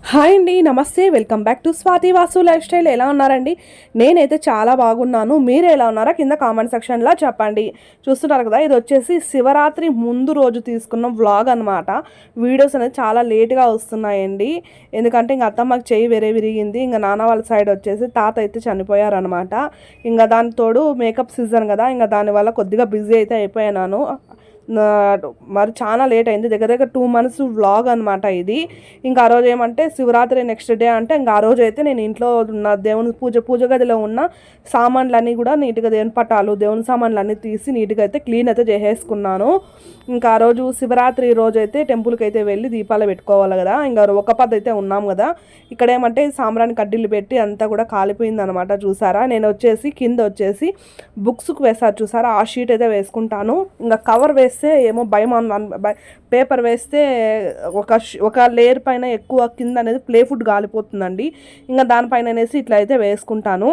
Hi అండి నమస్తే. Welcome back to Swathi Vasu lifestyle. ఎలా ఉన్నారండి? నేనైతే చాలా బాగున్నాను. మీరు ఎలా ఉన్నారా? కింద కామెంట్ సెక్షన్లో చెప్పండి. చూస్తున్నారు కదా ఇది వచ్చేసి శివరాత్రి ముందు రోజు తీసుకున్న వ్లాగ్ అనమాట వీడియోస్ అనేది చాలా లేట్గా వస్తున్నాయండి. ఎందుకంటే ఇంకా అత్తమ్మకి చెయ్యి వేరే విరిగింది. ఇంకా నాన్న వాళ్ళ సైడ్ వచ్చేసి తాత అయితే చనిపోయారనమాట ఇంకా దాని తోడు మేకప్ సీజన్ కదా. ఇంకా దానివల్ల కొద్దిగా బిజీ అయితే అయిపోయాను. మరి చాలా లేట్ అయింది. దగ్గర దగ్గర టూ మంత్స్ వ్లాగ్ అనమాట ఇది. ఇంకా ఆ రోజు ఏమంటే శివరాత్రి నెక్స్ట్ డే అంటే ఇంకా ఆ రోజు అయితే నేను ఇంట్లో ఉన్న దేవుని పూజ పూజ గదిలో ఉన్న సామాన్లన్నీ కూడా నీట్గా దేవుని పటాలు దేవుని సామాన్లు అన్నీ తీసి నీట్గా అయితే క్లీన్ అయితే చేసేసుకున్నాను. ఇంకా ఆ రోజు శివరాత్రి రోజు అయితే టెంపుల్కి అయితే వెళ్ళి దీపాలు పెట్టుకోవాలి కదా. ఇంకా ఒక పద్ధతి అయితే ఉన్నాం కదా. ఇక్కడ ఏమంటే సాంబ్రాన్ని కడ్డీలు పెట్టి అంతా కూడా కాలిపోయింది అనమాట చూసారా? నేను వచ్చేసి కింద వచ్చేసి బుక్స్కి వేసారు చూసారా? ఆ షీట్ అయితే వేసుకుంటాను. ఇంకా కవర్ వేస్తే ఏమో భయం పేపర్ వేస్తే ఒక ఒక లేయర్ పైన ఎక్కువ కింద అనేది ప్లే ఫుడ్ గాలిపోతుందండి. ఇంకా దానిపైన అనేసి ఇట్లా అయితే వేసుకుంటాను.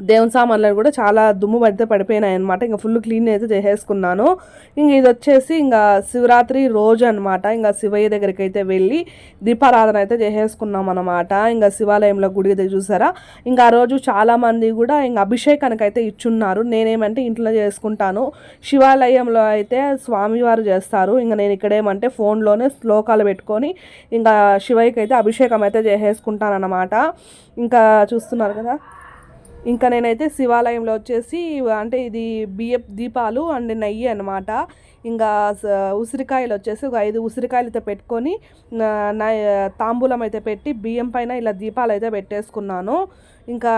దేవుని సామాన్లు కూడా చాలా దుమ్ము పడితే పడిపోయినాయి అనమాట ఇంకా ఫుల్ క్లీన్ అయితే చేసేసుకున్నాను. ఇంక ఇది వచ్చేసి ఇంకా శివరాత్రి రోజు అనమాట ఇంకా శివయ్య దగ్గరికి అయితే వెళ్ళి దీపారాధన అయితే చేసేసుకున్నాం అనమాట ఇంకా శివాలయంలో గుడి దగ్గర చూసారా? ఇంకా ఆ రోజు చాలామంది కూడా ఇంకా అభిషేకానికి అయితే ఇచ్చున్నారు. నేనేమంటే ఇంట్లో చేసుకుంటాను. శివాలయంలో అయితే స్వామివారు చేస్తారు. ఇంకా నేను ఇక్కడేమంటే ఫోన్లోనే శ్లోకాలు పెట్టుకొని ఇంకా శివయ్యకి అయితే అభిషేకం అయితే చేసేసుకుంటాను అనమాట ఇంకా చూస్తున్నారు కదా? ఇంకా నేనైతే శివాలయంలో వచ్చేసి అంటే ఇది బియ్యం దీపాలు అండ్ నెయ్యి అనమాట ఇంకా ఉసిరికాయలు వచ్చేసి ఒక ఐదు ఉసిరికాయలు అయితే పెట్టుకొని తాంబూలం అయితే పెట్టి బియ్యం పైన ఇలా దీపాలు అయితే పెట్టేసుకున్నాను. ఇంకా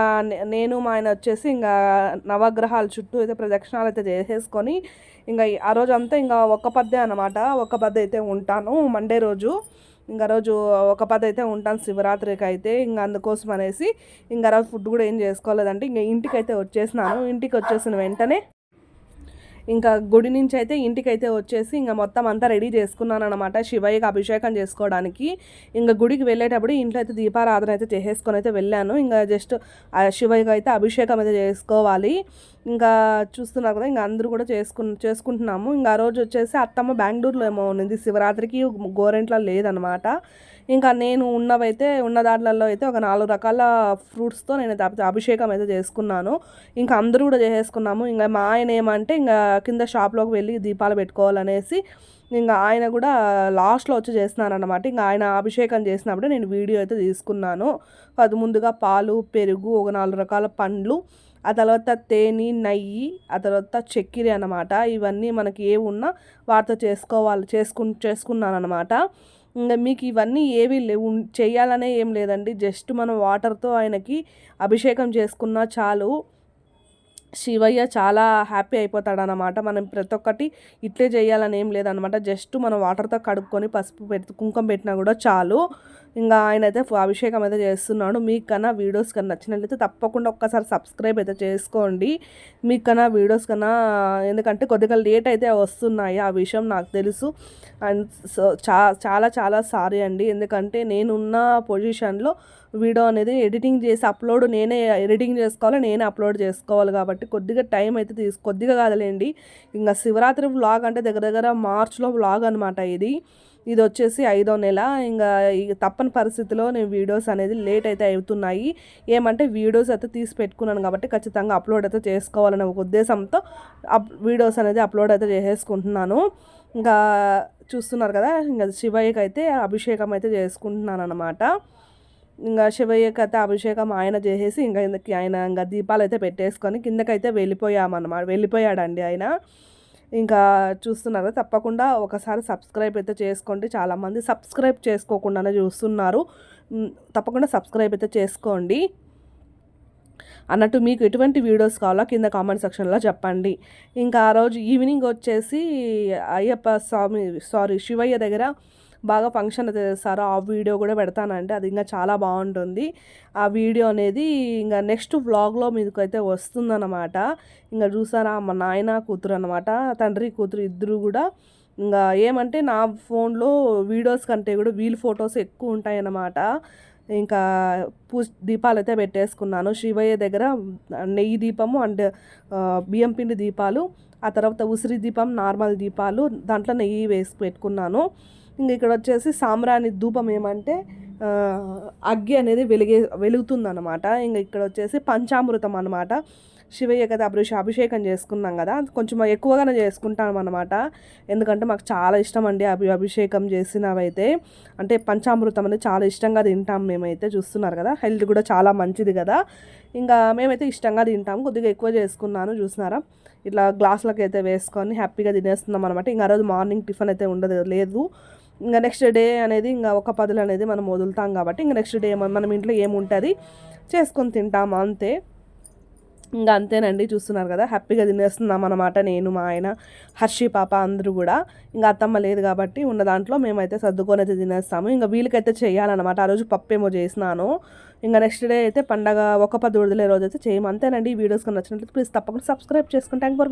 నేను మా ఆయన వచ్చేసి ఇంకా నవగ్రహాల చుట్టూ అయితే ప్రదక్షిణాలు అయితే చేసేసుకొని ఇంకా ఆ రోజు అంతా ఇంకా ఒక్క పద్దే అనమాట ఒక్క పద్దె అయితే ఉంటాను మండే రోజు. ఇంకా రోజు ఒక పది అయితే ఉంటాను శివరాత్రికి అయితే. ఇంకా అందుకోసం అనేసి ఇంకా రోజు ఫుడ్ కూడా ఏం చేసుకోలేదంటే ఇంకా ఇంటికి అయితే వచ్చేసినాను. ఇంటికి వచ్చేసిన వెంటనే ఇంకా గుడి నుంచి అయితే ఇంటికి అయితే వచ్చేసి ఇంకా మొత్తం అంతా రెడీ చేసుకున్నాను అనమాట శివయ్యకి అభిషేకం చేసుకోవడానికి. ఇంకా గుడికి వెళ్ళేటప్పుడు ఇంట్లో అయితే దీపారాధన అయితే చేసేసుకొని అయితే వెళ్ళాను. ఇంకా జస్ట్ శివయ్యకి అయితే అభిషేకం అయితే చేసుకోవాలి. ఇంకా చూస్తున్నారు కదా ఇంకా అందరూ కూడా చేసుకు చేసుకుంటున్నాము. ఇంకా ఆ రోజు వచ్చేసి అత్తమ్మ బెంగళూరులో ఏమో ఉంది. శివరాత్రికి గోరెంట్లో లేదనమాట ఇంకా నేను ఉన్నవైతే ఉన్న దాంట్లలో అయితే ఒక నాలుగు రకాల ఫ్రూట్స్తో నేను అయితే అభిషేకం అయితే చేసుకున్నాను. ఇంకా అందరూ కూడా చేసేసుకున్నాము. ఇంకా మా ఆయన ఏమంటే ఇంకా కింద షాప్లోకి వెళ్ళి దీపాలు పెట్టుకోవాలనేసి ఇంకా ఆయన కూడా లాస్ట్లో వచ్చి చేస్తున్నారనమాట ఇంకా ఆయన అభిషేకం చేసినప్పుడు నేను వీడియో అయితే తీసుకున్నాను. అది ముందుగా పాలు పెరుగు ఒక నాలుగు రకాల పండ్లు ఆ తర్వాత తేనె నెయ్యి ఆ తర్వాత చక్కెర అనమాట ఇవన్నీ మనకి ఏ ఉన్నా వాటితో చేసుకోవాలి చేసుకు చేసుకున్నాను అనమాట మీకు ఇవన్నీ ఏవి లేవు. చేయాలనే ఏం లేదండి. జస్ట్ మనం వాటర్తో ఆయనకి అభిషేకం చేసుకున్నా చాలు. శివయ్య చాలా హ్యాపీ అయిపోతాడనమాట మనం ప్రతి ఒక్కటి ఇట్లే చేయాలని ఏం లేదనమాట జస్ట్ మనం వాటర్తో కడుక్కొని పసుపు పెట్టి కుంకుమ పెట్టినా కూడా చాలు. ఇంకా ఆయన అయితే అభిషేకం అయితే చేస్తున్నాడు. మీకు కన్నా వీడియోస్ కన్నా నచ్చినట్లయితే తప్పకుండా ఒక్కసారి సబ్స్క్రైబ్ అయితే చేసుకోండి. మీకు కన్నా వీడియోస్ కన్నా ఎందుకంటే కొద్దిగా లేట్ అయితే వస్తున్నాయి ఆ విషయం నాకు తెలుసు. అండ్ సో చా చాలా చాలా సారీ అండి. ఎందుకంటే నేనున్న పొజిషన్లో వీడియో అనేది ఎడిటింగ్ చేసి అప్లోడ్ నేనే ఎడిటింగ్ చేసుకోవాలి నేనే అప్లోడ్ చేసుకోవాలి కాబట్టి కొద్దిగా టైం అయితే తీసు కొద్దిగా కాదులేండి. ఇంకా శివరాత్రి వ్లాగ్ అంటే దగ్గర దగ్గర మార్చ్లో వ్లాగ్ అనమాట ఇది. ఇది వచ్చేసి ఐదో నెల. ఇంకా తప్పని పరిస్థితిలో నేను వీడియోస్ అనేది లేట్ అయితే అవుతున్నాయి. ఏమంటే వీడియోస్ అయితే తీసి పెట్టుకున్నాను కాబట్టి ఖచ్చితంగా అప్లోడ్ అయితే చేసుకోవాలనే ఒక ఉద్దేశంతో అప్ వీడియోస్ అనేది అప్లోడ్ అయితే చేసేసుకుంటున్నాను. ఇంకా చూస్తున్నారు కదా ఇంకా శివయ్యకి అయితే అభిషేకం అయితే చేసుకుంటున్నాను అనమాట ఇంకా శివయ్యకి అయితే అభిషేకం ఆయన చేసేసి ఇంకా కిందకి ఆయన ఇంకా దీపాలు అయితే పెట్టేసుకొని కిందకైతే వెళ్ళిపోయామన్నమాట. వెళ్ళిపోయాడండి ఆయన. ఇంకా చూస్తున్నారు? తప్పకుండా ఒకసారి సబ్స్క్రైబ్ అయితే చేసుకోండి. చాలామంది సబ్స్క్రైబ్ చేసుకోకుండానే చూస్తున్నారు. తప్పకుండా సబ్స్క్రైబ్ అయితే చేసుకోండి. అన్నట్టు మీకు ఎటువంటి వీడియోస్ కావాలో కింద కామెంట్ సెక్షన్లో చెప్పండి. ఇంకా ఆ రోజు ఈవినింగ్ వచ్చేసి అయ్యప్ప స్వామి సారీ శివయ్య దగ్గర బాగా ఫంక్షన్ అయితే చేస్తారో ఆ వీడియో కూడా పెడతానంటే అది ఇంకా చాలా బాగుంటుంది. ఆ వీడియో అనేది ఇంకా నెక్స్ట్ వ్లాగ్లో మీకు అయితే వస్తుందన్నమాట. ఇంకా చూసారా మా నాయన కూతురు అనమాట తండ్రి కూతురు ఇద్దరు కూడా ఇంకా ఏమంటే నా ఫోన్లో వీడియోస్ కంటే కూడా వీల్ ఫొటోస్ ఎక్కువ ఉంటాయన్నమాట. ఇంకా పూ దీపాలు అయితే పెట్టేసుకున్నాను. శివయ్య దగ్గర నెయ్యి దీపము అండ్ బియ్యం పిండి దీపాలు ఆ తర్వాత ఉసిరి దీపం నార్మల్ దీపాలు దాంట్లో నెయ్యి వేసి పెట్టుకున్నాను. ఇంక ఇక్కడ వచ్చేసి సాంబ్రాణి ధూపం ఏమంటే అగ్గి అనేది వెలిగే వెలుగుతుందన్నమాట. ఇంకా ఇక్కడ వచ్చేసి పంచామృతం అనమాట శివయ్య కదా అభిషే అభిషేకం చేసుకున్నాం కదా కొంచెం ఎక్కువగానే చేసుకుంటాం అనమాట ఎందుకంటే మాకు చాలా ఇష్టం అండి అభి అభిషేకం చేసినవైతే. అంటే పంచామృతం అనేది చాలా ఇష్టంగా తింటాం మేమైతే చూస్తున్నారు కదా. హెల్త్ కూడా చాలా మంచిది కదా. ఇంకా మేమైతే ఇష్టంగా తింటాం కొద్దిగా ఎక్కువ చేసుకున్నాను చూసినారా ఇట్లా గ్లాసులకు అయితే వేసుకొని హ్యాపీగా తినేస్తున్నాం అనమాట ఇంకా ఆ రోజు మార్నింగ్ టిఫిన్ అయితే ఉండదు లేదు. ఇంకా నెక్స్ట్ డే అనేది ఇంకా ఒక పదులు అనేది మనం వదులుతాం కాబట్టి ఇంకా నెక్స్ట్ డే మనం ఇంట్లో ఏముంటుంది చేసుకొని తింటాం అంతే. ఇంకా అంతేనండి చూస్తున్నారు కదా హ్యాపీగా తినేస్తున్నాం అనమాట నేను మా ఆయన హర్షి పాప అందరూ కూడా. ఇంకా అత్తమ్మ లేదు కాబట్టి ఉన్న దాంట్లో మేమైతే సర్దుకొని అయితే తినేస్తాము. ఇంకా వీళ్ళకైతే చేయాలన్నమాట. ఆ రోజు పప్పు ఏమో చేసినాను. ఇంకా నెక్స్ట్ డే అయితే పండగ ఒక పది వదిలే రోజు అయితే చేయము అంతేనండి. ఈ వీడియోస్ కన్నా నచ్చినట్లయితే ప్లీజ్ తప్పకుండా సబ్స్క్రైబ్ చేసుకుంటే థ్యాంక్ ఫర్